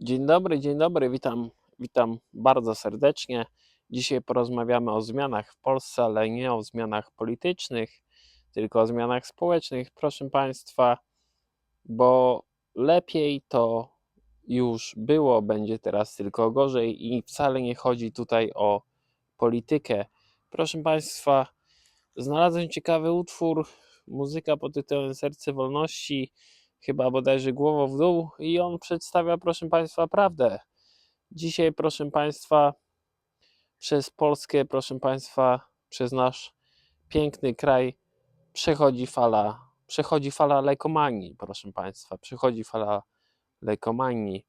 Dzień dobry, dzień dobry, witam, witam bardzo serdecznie. Dzisiaj porozmawiamy o zmianach w Polsce, ale nie o zmianach politycznych, tylko o zmianach społecznych, proszę Państwa, bo lepiej to już było, będzie teraz tylko gorzej i wcale nie chodzi tutaj o politykę. Proszę Państwa, znalazłem ciekawy utwór, muzyka pod tytułem Serce Wolności, chyba bodajże głową w dół i on przedstawia, proszę Państwa, prawdę. Dzisiaj, proszę Państwa, przez Polskę, proszę Państwa, przez nasz piękny kraj przechodzi fala, przechodzi fala lekomanii, proszę Państwa, przechodzi fala lekomanii.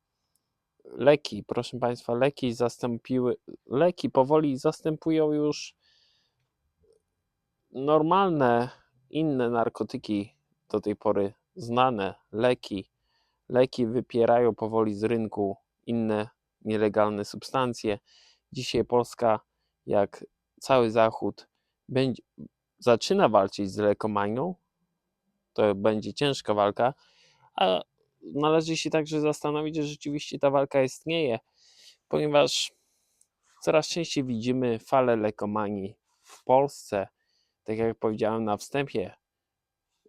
Leki, proszę Państwa, leki zastąpiły, leki powoli zastępują już normalne, inne narkotyki do tej pory znane, leki. Leki wypierają powoli z rynku inne nielegalne substancje. Dzisiaj Polska, jak cały Zachód, będzie, zaczyna walczyć z lekomanią. To będzie ciężka walka, a należy się także zastanowić, że rzeczywiście ta walka istnieje, ponieważ coraz częściej widzimy falę lekomanii w Polsce. Tak jak powiedziałem na wstępie,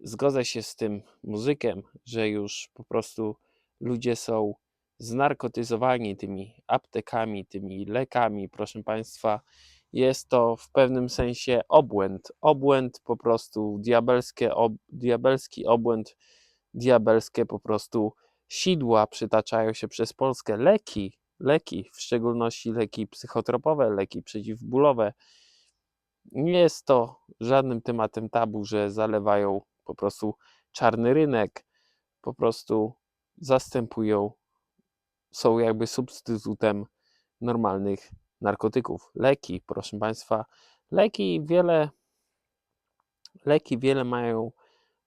zgodzę się z tym muzykiem, że już po prostu ludzie są znarkotyzowani tymi aptekami, tymi lekami, proszę Państwa. Jest to w pewnym sensie obłęd. Obłęd po prostu, diabelskie, ob, diabelski obłęd, diabelskie po prostu sidła przytaczają się przez Polskę. Leki, leki, w szczególności leki psychotropowe, leki przeciwbólowe. Nie jest to żadnym tematem tabu, że zalewają po prostu czarny rynek, po prostu zastępują, są jakby substytutem normalnych narkotyków. Leki, proszę Państwa, leki wiele, leki wiele mają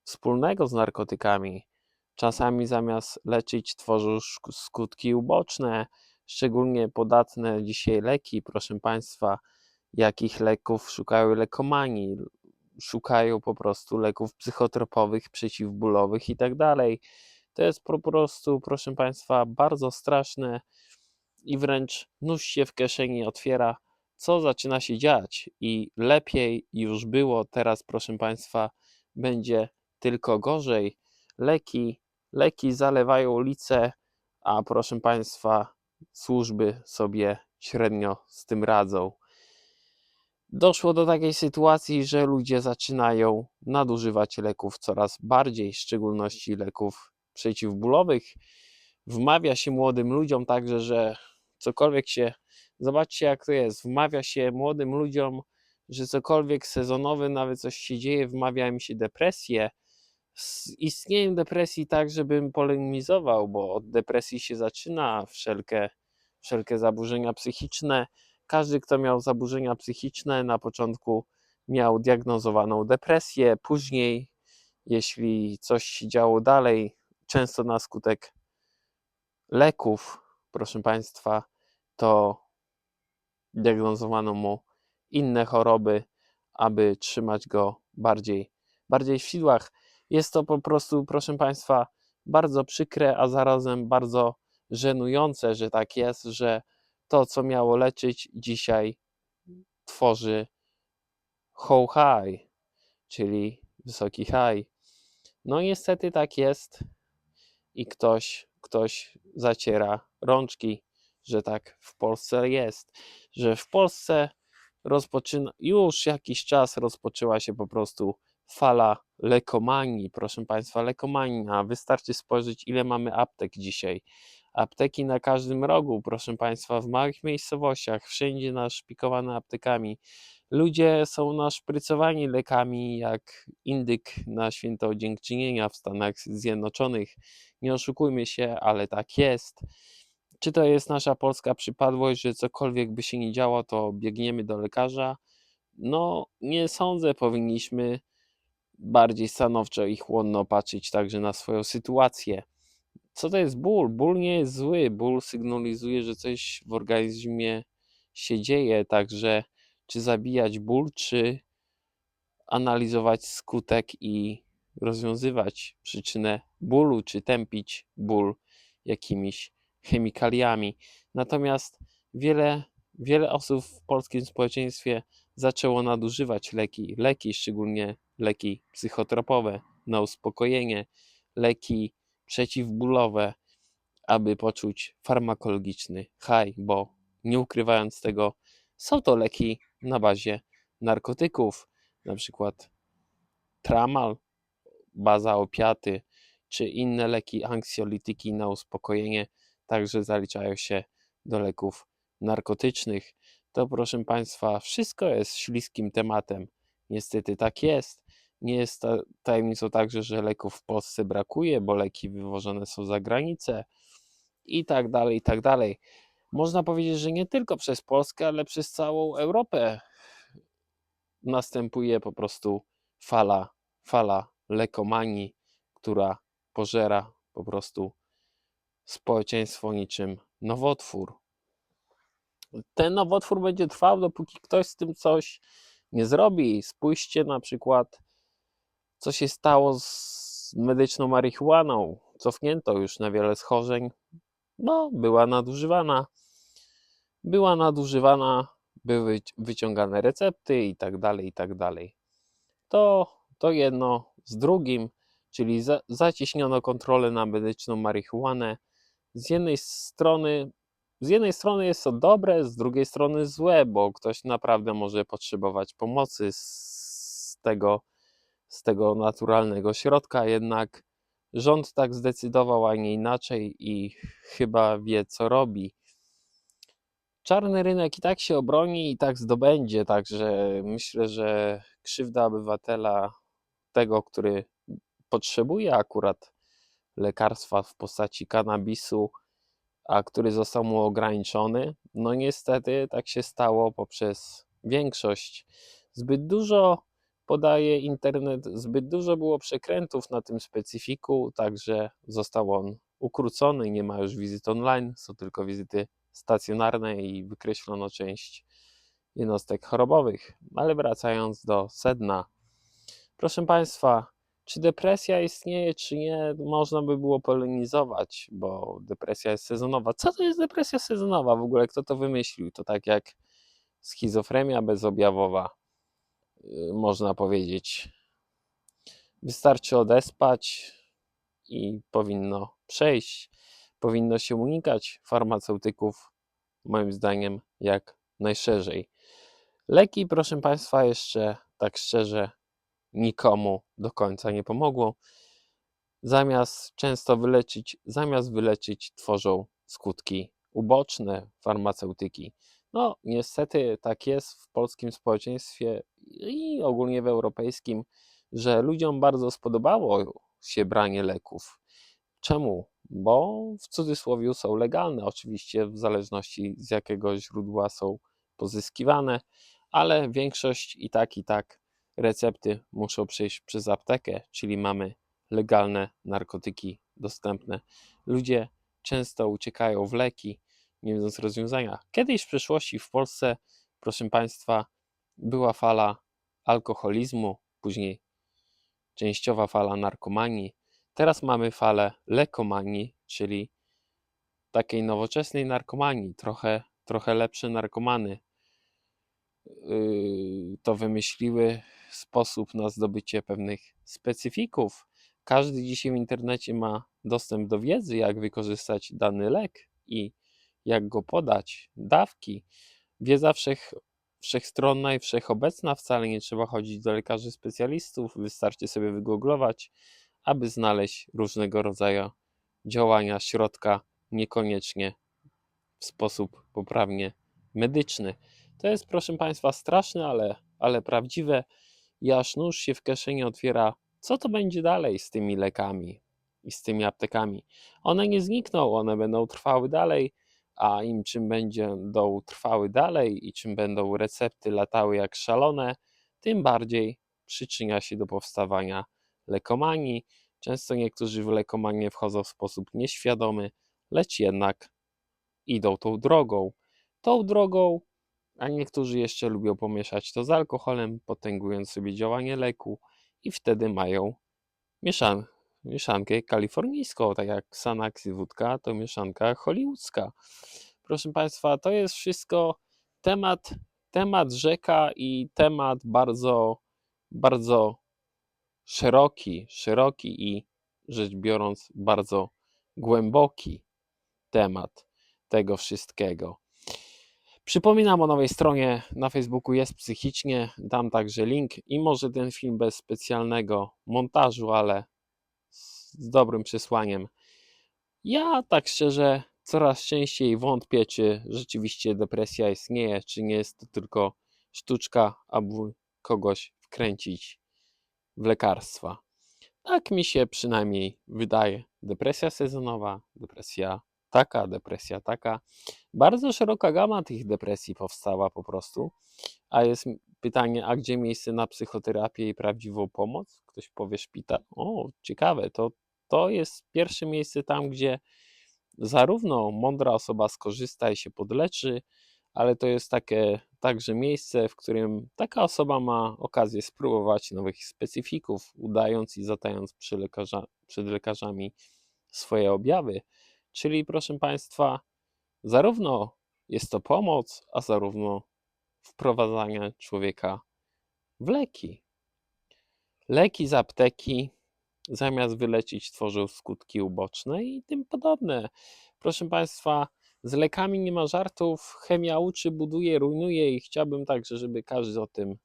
wspólnego z narkotykami. Czasami zamiast leczyć tworzą skutki uboczne, szczególnie podatne dzisiaj leki, proszę Państwa, jakich leków szukają lekomani, szukają po prostu leków psychotropowych, przeciwbólowych i tak dalej. To jest po prostu, proszę Państwa, bardzo straszne i wręcz nóż się w kieszeni otwiera, co zaczyna się dziać. I lepiej już było, teraz, proszę Państwa, będzie tylko gorzej. Leki, leki zalewają ulice, a proszę Państwa, służby sobie średnio z tym radzą. Doszło do takiej sytuacji, że ludzie zaczynają nadużywać leków coraz bardziej, w szczególności leków przeciwbólowych. Wmawia się młodym ludziom także, że cokolwiek się. Zobaczcie, jak to jest. Wmawia się młodym ludziom, że cokolwiek sezonowe, nawet coś się dzieje, wmawia im się depresję. Z istnieniem depresji tak, żebym polemizował, bo od depresji się zaczyna wszelkie, wszelkie zaburzenia psychiczne. Każdy, kto miał zaburzenia psychiczne, na początku miał diagnozowaną depresję, później, jeśli coś się działo dalej, często na skutek leków, proszę Państwa, to diagnozowano mu inne choroby, aby trzymać go bardziej, bardziej w sidłach. Jest to po prostu, proszę Państwa, bardzo przykre, a zarazem bardzo żenujące, że tak jest, że to, co miało leczyć, dzisiaj tworzy whole high, czyli wysoki high. No niestety tak jest i ktoś, ktoś zaciera rączki, że tak w Polsce jest, że w Polsce rozpoczyna, już jakiś czas rozpoczęła się po prostu fala lekomanii, proszę Państwa, lekomania. Wystarczy spojrzeć, ile mamy aptek dzisiaj. Apteki na każdym rogu, proszę Państwa, w małych miejscowościach, wszędzie naszpikowane aptekami. Ludzie są naszprycowani lekami jak indyk na święto dziękczynienia w Stanach Zjednoczonych. Nie oszukujmy się, ale tak jest. Czy to jest nasza polska przypadłość, że cokolwiek by się nie działo, to biegniemy do lekarza? No, nie sądzę, powinniśmy bardziej stanowczo i chłonno patrzeć także na swoją sytuację. Co to jest ból? Ból nie jest zły. Ból sygnalizuje, że coś w organizmie się dzieje, także czy zabijać ból, czy analizować skutek i rozwiązywać przyczynę bólu, czy tępić ból jakimiś chemikaliami. Natomiast wiele, wiele osób w polskim społeczeństwie zaczęło nadużywać leki, leki, szczególnie leki psychotropowe na uspokojenie, leki przeciwbólowe, aby poczuć farmakologiczny high, bo nie ukrywając tego, są to leki na bazie narkotyków, na przykład tramal, baza opiaty, czy inne leki anksjolityki na uspokojenie także zaliczają się do leków narkotycznych. To proszę Państwa, wszystko jest śliskim tematem. Niestety tak jest. Nie jest ta- tajemnicą także, że leków w Polsce brakuje, bo leki wywożone są za granicę i tak dalej, i tak dalej. Można powiedzieć, że nie tylko przez Polskę, ale przez całą Europę następuje po prostu fala, fala lekomanii, która pożera po prostu społeczeństwo niczym nowotwór. Ten nowotwór będzie trwał, dopóki ktoś z tym coś nie zrobi. Spójrzcie na przykład, co się stało z medyczną marihuaną. Cofnięto już na wiele schorzeń. No, była nadużywana. Była nadużywana, były wyciągane recepty i tak dalej, i tak dalej. To, to jedno z drugim, czyli za, kontrolę na medyczną marihuanę. Z jednej strony z jednej strony jest to dobre, z drugiej strony złe, bo ktoś naprawdę może potrzebować pomocy z tego, z tego naturalnego środka, jednak rząd tak zdecydował, a nie inaczej i chyba wie, co robi. Czarny rynek i tak się obroni, i tak zdobędzie, także myślę, że krzywda obywatela, tego, który potrzebuje akurat lekarstwa w postaci kanabisu, a który został mu ograniczony. No niestety tak się stało poprzez większość. Zbyt dużo podaje internet, zbyt dużo było przekrętów na tym specyfiku, także został on ukrócony, nie ma już wizyt online, są tylko wizyty stacjonarne i wykreślono część jednostek chorobowych. Ale wracając do sedna. Proszę Państwa, czy depresja istnieje, czy nie, można by było polemizować, bo depresja jest sezonowa. Co to jest depresja sezonowa? W ogóle kto to wymyślił? To tak jak schizofrenia bezobjawowa, można powiedzieć. Wystarczy odespać i powinno przejść. Powinno się unikać farmaceutyków, moim zdaniem, jak najszerzej. Leki, proszę Państwa, jeszcze tak szczerze, nikomu do końca nie pomogło. Zamiast często wyleczyć, zamiast wyleczyć, tworzą skutki uboczne farmaceutyki. No, niestety tak jest w polskim społeczeństwie i ogólnie w europejskim, że ludziom bardzo spodobało się branie leków. Czemu? Bo w cudzysłowie są legalne, oczywiście w zależności z jakiego źródła są pozyskiwane, ale większość i tak, i tak recepty muszą przejść przez aptekę, czyli mamy legalne narkotyki dostępne. Ludzie często uciekają w leki, nie wiedząc rozwiązania. Kiedyś w przeszłości w Polsce, proszę Państwa, była fala alkoholizmu, później częściowa fala narkomanii. Teraz mamy falę lekomanii, czyli takiej nowoczesnej narkomanii, trochę, trochę lepsze narkomany yy, to wymyśliły sposób na zdobycie pewnych specyfików. Każdy dzisiaj w internecie ma dostęp do wiedzy, jak wykorzystać dany lek i jak go podać, dawki. Wiedza wszech, wszechstronna i wszechobecna, wcale nie trzeba chodzić do lekarzy specjalistów, wystarczy sobie wygooglować, aby znaleźć różnego rodzaju działania środka, niekoniecznie w sposób poprawnie medyczny. To jest, proszę Państwa, straszne, ale, ale prawdziwe. I aż nóż się w kieszeni otwiera, co to będzie dalej z tymi lekami i z tymi aptekami. One nie znikną, one będą trwały dalej, a im czym będą trwały dalej i czym będą recepty latały jak szalone, tym bardziej przyczynia się do powstawania lekomanii. Często niektórzy w lekomanię wchodzą w sposób nieświadomy, lecz jednak idą tą drogą. Tą drogą a niektórzy jeszcze lubią pomieszać to z alkoholem, potęgując sobie działanie leku i wtedy mają mieszan mieszankę kalifornijską, tak jak Xanax i wódka to mieszanka hollywoodzka. Proszę Państwa, to jest wszystko temat, temat rzeka i temat bardzo, bardzo szeroki, szeroki i rzecz biorąc bardzo głęboki temat tego wszystkiego. Przypominam o nowej stronie na Facebooku jest psychicznie, dam także link i może ten film bez specjalnego montażu, ale z dobrym przesłaniem. Ja tak szczerze coraz częściej wątpię, czy rzeczywiście depresja istnieje, czy nie jest to tylko sztuczka, aby kogoś wkręcić w lekarstwa. Tak mi się przynajmniej wydaje. Depresja sezonowa, depresja taka, depresja taka. Bardzo szeroka gama tych depresji powstała po prostu. A jest pytanie, a gdzie miejsce na psychoterapię i prawdziwą pomoc? Ktoś powie szpital. O, ciekawe, to, to jest pierwsze miejsce tam, gdzie zarówno mądra osoba skorzysta i się podleczy, ale to jest takie także miejsce, w którym taka osoba ma okazję spróbować nowych specyfików, udając i zatając przy lekarza, przed lekarzami swoje objawy. Czyli, proszę Państwa, zarówno jest to pomoc, a zarówno wprowadzanie człowieka w leki. Leki z apteki zamiast wyleczyć tworzył skutki uboczne i tym podobne. Proszę Państwa, z lekami nie ma żartów. Chemia uczy, buduje, rujnuje i chciałbym także, żeby każdy o tym,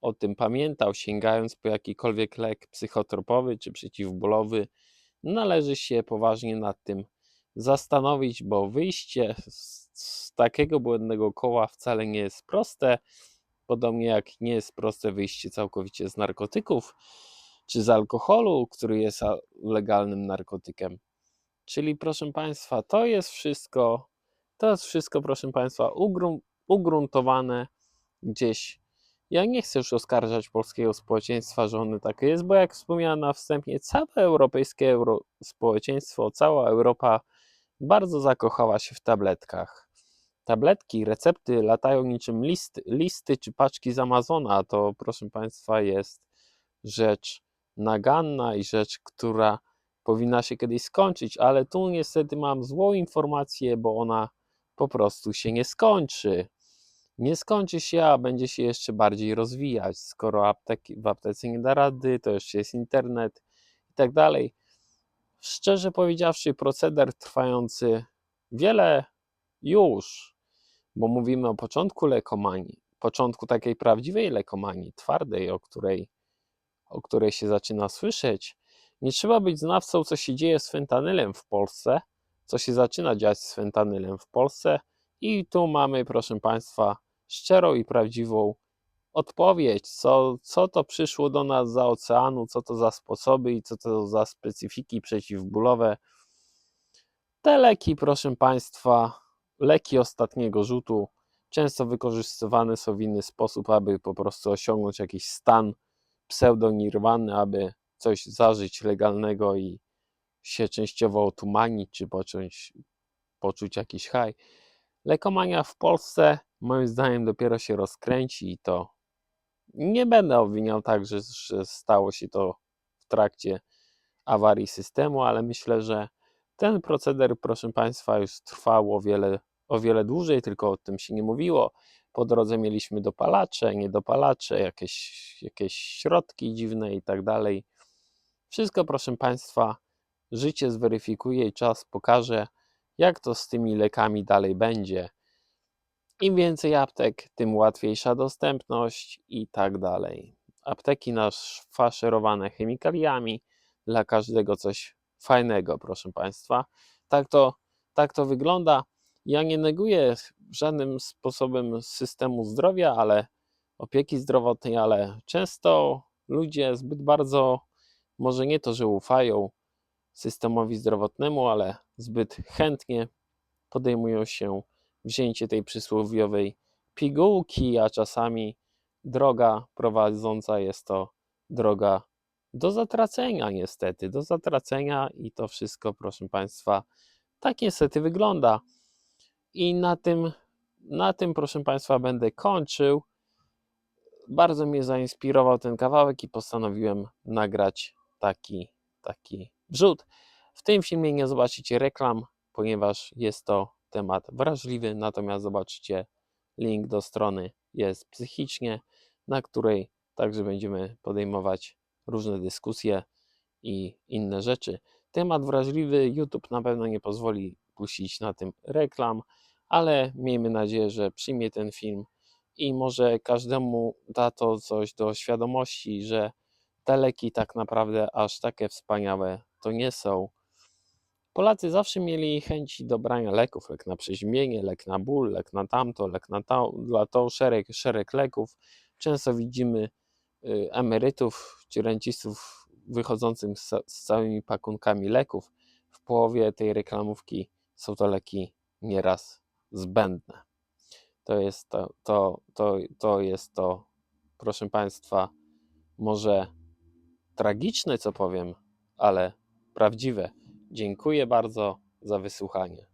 o tym pamiętał, sięgając po jakikolwiek lek psychotropowy czy przeciwbólowy. Należy się poważnie nad tym zastanowić, bo wyjście z, z takiego błędnego koła wcale nie jest proste. Podobnie jak nie jest proste wyjście całkowicie z narkotyków czy z alkoholu, który jest legalnym narkotykiem. Czyli proszę Państwa, to jest wszystko, to jest wszystko, proszę Państwa, ugruntowane gdzieś. Ja nie chcę już oskarżać polskiego społeczeństwa, że ono takie jest, bo jak wspomniałem na wstępie, całe europejskie euro społeczeństwo, cała Europa bardzo zakochała się w tabletkach. Tabletki, recepty latają niczym listy, listy czy paczki z Amazona. To, proszę Państwa, jest rzecz naganna i rzecz, która powinna się kiedyś skończyć, ale tu niestety mam złą informację, bo ona po prostu się nie skończy. Nie skończy się, a będzie się jeszcze bardziej rozwijać. Skoro apteki, w aptece nie da rady, to jeszcze jest internet i tak dalej. Szczerze powiedziawszy, proceder trwający wiele już, bo mówimy o początku lekomanii, początku takiej prawdziwej lekomanii, twardej, o której, o której się zaczyna słyszeć. Nie trzeba być znawcą, co się dzieje z fentanylem w Polsce, co się zaczyna dziać z fentanylem w Polsce. I tu mamy, proszę Państwa, szczerą i prawdziwą odpowiedź, co, co to przyszło do nas za oceanu, co to za sposoby i co to za specyfiki przeciwbólowe. Te leki, proszę Państwa, leki ostatniego rzutu, często wykorzystywane są w inny sposób, aby po prostu osiągnąć jakiś stan pseudonirwany, aby coś zażyć legalnego i się częściowo otumanić, czy poczuć, poczuć jakiś haj. Lekomania w Polsce moim zdaniem dopiero się rozkręci i to nie będę obwiniał tak, że, że stało się to w trakcie awarii systemu, ale myślę, że ten proceder, proszę Państwa, już trwał o wiele, o wiele dłużej, tylko o tym się nie mówiło. Po drodze mieliśmy dopalacze, niedopalacze, jakieś, jakieś środki dziwne i tak dalej. Wszystko, proszę Państwa, życie zweryfikuje i czas pokaże, jak to z tymi lekami dalej będzie. Im więcej aptek, tym łatwiejsza dostępność i tak dalej. Apteki nafaszerowane chemikaliami, dla każdego coś fajnego, proszę Państwa. Tak to, tak to wygląda. Ja nie neguję żadnym sposobem systemu zdrowia, ale opieki zdrowotnej, ale często ludzie zbyt bardzo, może nie to, że ufają systemowi zdrowotnemu, ale zbyt chętnie podejmują się wzięcie tej przysłowiowej pigułki, a czasami droga prowadząca jest to droga do zatracenia, niestety, do zatracenia, i to wszystko, proszę Państwa, tak niestety wygląda. I na tym, na tym, proszę Państwa, będę kończył. Bardzo mnie zainspirował ten kawałek i postanowiłem nagrać taki, taki wrzut. W tym filmie nie zobaczycie reklam, ponieważ jest to temat wrażliwy, natomiast zobaczycie link do strony jest psychicznie, na której także będziemy podejmować różne dyskusje i inne rzeczy. Temat wrażliwy YouTube na pewno nie pozwoli puścić na tym reklam, ale miejmy nadzieję, że przyjmie ten film i może każdemu da to coś do świadomości, że te leki tak naprawdę aż takie wspaniałe to nie są. Polacy zawsze mieli chęci do brania leków, lek na przeziębienie, lek na ból, lek na tamto, lek na to, dla to, szereg, szereg leków. Często widzimy y, emerytów czy rencistów wychodzących z, z całymi pakunkami leków. W połowie tej reklamówki są to leki nieraz zbędne. To jest to, to, to, to jest to, proszę Państwa, może tragiczne, co powiem, ale prawdziwe. Dziękuję bardzo za wysłuchanie.